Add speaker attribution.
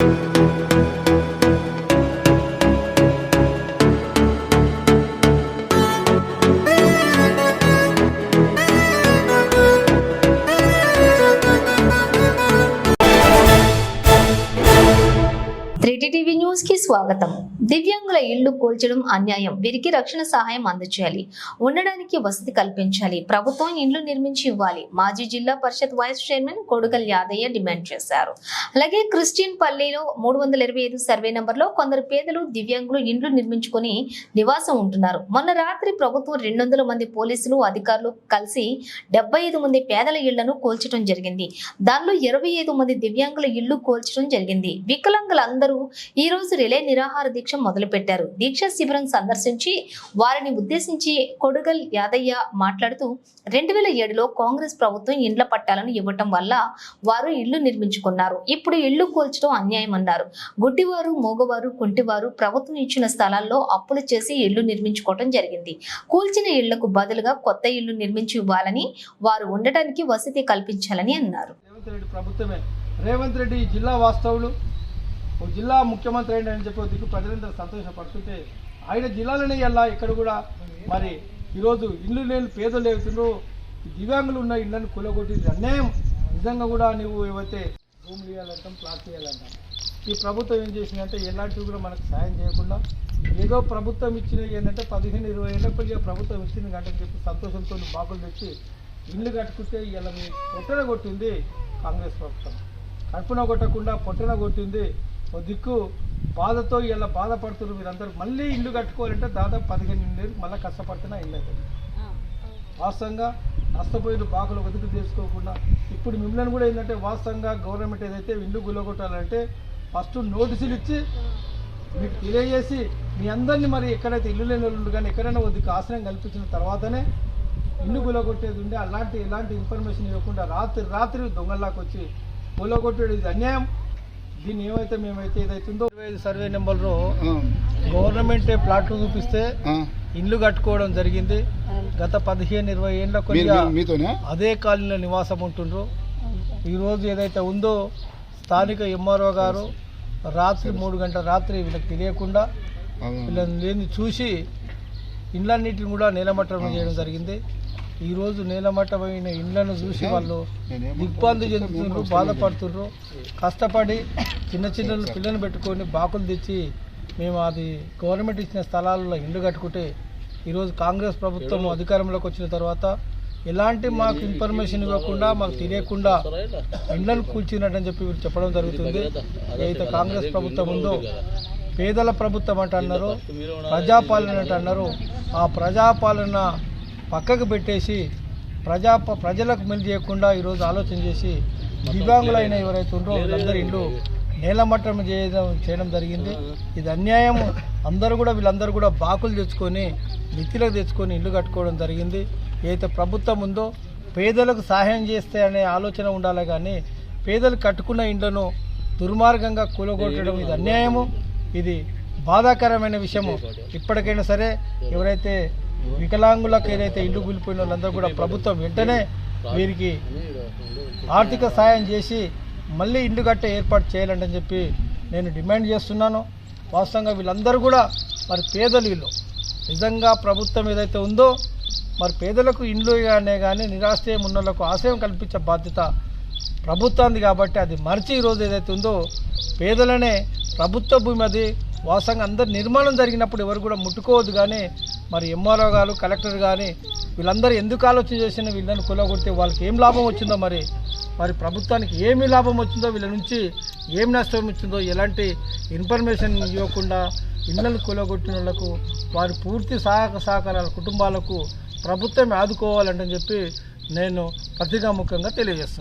Speaker 1: thank you న్యూస్కి స్వాగతం. దివ్యాంగుల ఇళ్ళు కూల్చడం అన్యాయం. వీరికి రక్షణ సహాయం అందచేయాలి. ఉండడానికి వసతి కల్పించాలి. ప్రభుత్వం ఇండ్లు నిర్మించి ఇవ్వాలి. మాజీ Zilla Parishad vice chairman Kodugal Yadaiah demand చేశారు. అలాగే క్రిస్టియన్ పల్లీలో మూడు వందల ఇరవై ఐదు సర్వే నెంబర్లో కొందరు పేదలు దివ్యాంగులు ఇండ్లు నిర్మించుకొని నివాసం ఉంటున్నారు. మొన్న రాత్రి ప్రభుత్వం రెండు వందల మంది పోలీసులు అధికారులు కలిసి డెబ్బై ఐదు మంది పేదల ఇళ్ళను కూల్చడం జరిగింది. దానిలో ఇరవై ఐదు మంది దివ్యాంగుల ఇళ్ళు కూల్చడం జరిగింది. వికలాంగులందరూ ఈ రోజు రిలే నిరాహార దీక్ష మొదలుపెట్టారు. దీక్ష శిబిరం సందర్శించి వారిని ఉద్దేశించి కొడుగల్ యాదయ్య మాట్లాడుతూ రెండు వేల ఏడులో కాంగ్రెస్ ప్రభుత్వం ఇండ్ల పట్టాలను ఇవ్వటం వల్ల వారు ఇళ్ళు నిర్మించుకున్నారు. ఇప్పుడు ఇళ్ళు కూల్చడం అన్యాయం అన్నారు. గుడ్డివారు మోగవారు కుంటివారు ప్రభుత్వం ఇచ్చిన స్థలాల్లో అప్పులు చేసి ఇళ్ళు నిర్మించుకోవడం జరిగింది. కూల్చిన ఇళ్ళకు బదులుగా కొత్త ఇళ్ళు నిర్మించి ఇవ్వాలని వారు ఉండటానికి వసతి కల్పించాలని అన్నారు.
Speaker 2: రేవంత్ రెడ్డి జిల్లా వాస్తవులు. ఓ జిల్లా ముఖ్యమంత్రి అయింది అని చెప్పి దిక్కు ప్రజలందరూ సంతోషపడుతుంటే ఆయన జిల్లాలోనే వెళ్ళా ఇక్కడ కూడా మరి ఈరోజు ఇల్లు లేని పేదలు లేవుతున్నారు దివ్యాంగులు ఉన్న ఇళ్ళని కూలగొట్టి అన్యాయం నిజంగా కూడా నువ్వు ఏవైతే భూములు ఇవ్వాలంటాం ప్లాట్ చేయాలంటాం ఈ ప్రభుత్వం ఏం చేసిందంటే ఎలాంటివి కూడా మనకు సాయం చేయకుండా ఏదో ప్రభుత్వం ఇచ్చినవి ఏంటంటే పదిహేను ఇరవై ఏళ్ళపల్లి ప్రభుత్వం ఇచ్చింది కంటే చెప్పి సంతోషంతో బాబులు తెచ్చి ఇల్లు కట్టుకుంటే ఇలా మీ పొట్టన కొట్టింది కాంగ్రెస్ ప్రభుత్వం. కడుపున కొట్టకుండా పొట్టన కొట్టింది ఓ దిక్కు బాధతో ఇలా బాధపడుతున్నారు మీరందరూ. మళ్ళీ ఇల్లు కట్టుకోవాలంటే దాదాపు పదిహేను ఇల్లు మళ్ళీ కష్టపడుతున్నా ఇల్లు అవుతుంది వాస్తవంగా నష్టపోయిన బాకులు వెతుకు చేసుకోకుండా ఇప్పుడు మిమ్మల్ని కూడా ఏంటంటే వాస్తవంగా గవర్నమెంట్ ఏదైతే ఇల్లు గుల్లగొట్టాలంటే ఫస్ట్ నోటీసులు ఇచ్చి మీకు తెలియజేసి మీ అందరినీ మరి ఎక్కడైతే ఇల్లు లేని వాళ్ళు కానీ ఎక్కడైనా కొద్దిగా ఆశ్రయం కల్పించిన తర్వాతనే ఇల్లు గులగొట్టేది ఉండే అలాంటి ఎలాంటి ఇన్ఫర్మేషన్ ఇవ్వకుండా రాత్రి రాత్రి దొంగల్లాకి వచ్చి గులగొట్టేది ఇది అన్యాయం. దీన్ని ఏమైతే మేమైతే ఏదైతుందో ఇరవై ఐదు సర్వే నెంబర్లో గవర్నమెంటే ప్లాట్లు చూపిస్తే ఇల్లు కట్టుకోవడం జరిగింది. గత పదిహేను ఇరవై ఏళ్ళ కొద్దిగా అదే కాలనీలో నివాసం ఉంటుండ్రు. ఈరోజు ఏదైతే ఉందో స్థానిక ఎంఆర్ఓ గారు రాత్రి మూడు గంటల రాత్రి వీళ్ళకి తెలియకుండా వీళ్ళని లేని చూసి ఇండ్లన్నిటిని కూడా నేలమట్టం చేయడం జరిగింది. ఈరోజు నేలమట్టమైన ఇండ్లను చూసి వాళ్ళు దిగ్బాంధు చెందుతున్నారు బాధపడుతున్నారు. కష్టపడి చిన్న చిన్న పిల్లలు పెట్టుకొని బాకులు తెచ్చి మేము అది గవర్నమెంట్ ఇచ్చిన స్థలాల్లో ఇల్లు కట్టుకుంటే ఈరోజు కాంగ్రెస్ ప్రభుత్వం అధికారంలోకి వచ్చిన తర్వాత ఎలాంటి మాకు ఇన్ఫర్మేషన్ ఇవ్వకుండా మాకు తెలియకుండా ఇండ్లను కూల్చినట్టని చెప్పి వీళ్ళు చెప్పడం జరుగుతుంది. ఏదైతే కాంగ్రెస్ ప్రభుత్వం ఉందో పేదల ప్రభుత్వం అంటే అన్నారు ప్రజాపాలన అంటే అన్నారు ఆ ప్రజాపాలన పక్కకు పెట్టేసి ప్రజా ప్రజలకు మెలి చేయకుండా ఈరోజు ఆలోచన చేసి దివ్యాంగులైన ఎవరైతే ఉందో వీళ్ళందరి ఇల్లు నేలమట్టం చేయడం చేయడం జరిగింది. ఇది అన్యాయం అందరూ కూడా వీళ్ళందరూ కూడా బాకులు తెచ్చుకొని మితిలకు తెచ్చుకొని ఇల్లు కట్టుకోవడం జరిగింది. ఏదైతే ప్రభుత్వం ఉందో పేదలకు సహాయం చేస్తే అనే ఆలోచన ఉండాలి కానీ పేదలు కట్టుకున్న ఇండ్లను దుర్మార్గంగా కూలగొట్టడం ఇది అన్యాయము. ఇది బాధాకరమైన విషయము. ఇప్పటికైనా సరే ఎవరైతే వికలాంగులకు ఏదైతే ఇల్లు కూలిపోయిన వాళ్ళందరూ కూడా ప్రభుత్వం వెంటనే వీరికి ఆర్థిక సాయం చేసి మళ్ళీ ఇల్లు కట్టే ఏర్పాటు చేయాలంటని చెప్పి నేను డిమాండ్ చేస్తున్నాను. వాస్తవంగా వీళ్ళందరూ కూడా మరి పేదలు వీళ్ళు. నిజంగా ప్రభుత్వం ఏదైతే ఉందో మరి పేదలకు ఇండ్లు కానీ కానీ నిరాశ్రయం ఉన్న వాళ్ళకు ఆశయం కల్పించే బాధ్యత ప్రభుత్వానికి కాబట్టి అది మరిచి ఈరోజు ఏదైతే ఉందో పేదలనే ప్రభుత్వ భూమి అది వాస్తవంగా అందరు నిర్మాణం జరిగినప్పుడు ఎవరు కూడా ముట్టుకోవద్దు కానీ మరి ఎంఆర్ఓ గారు కలెక్టర్ కానీ వీళ్ళందరూ ఎందుకు ఆలోచన చేసిన వీళ్ళని కొలగొడితే వాళ్ళకి ఏం లాభం వచ్చిందో మరి? మరి ప్రభుత్వానికి ఏమి లాభం వచ్చిందో వీళ్ళ నుంచి ఏం నష్టం వచ్చిందో ఎలాంటి ఇన్ఫర్మేషన్ ఇవ్వకుండా ఇళ్ళను కూలగొట్టిన వాళ్ళకు వారి పూర్తి సహాయక సహకారాల కుటుంబాలకు ప్రభుత్వం ఆదుకోవాలంటని చెప్పి నేను పత్రికాముఖంగా తెలియజేస్తున్నాను.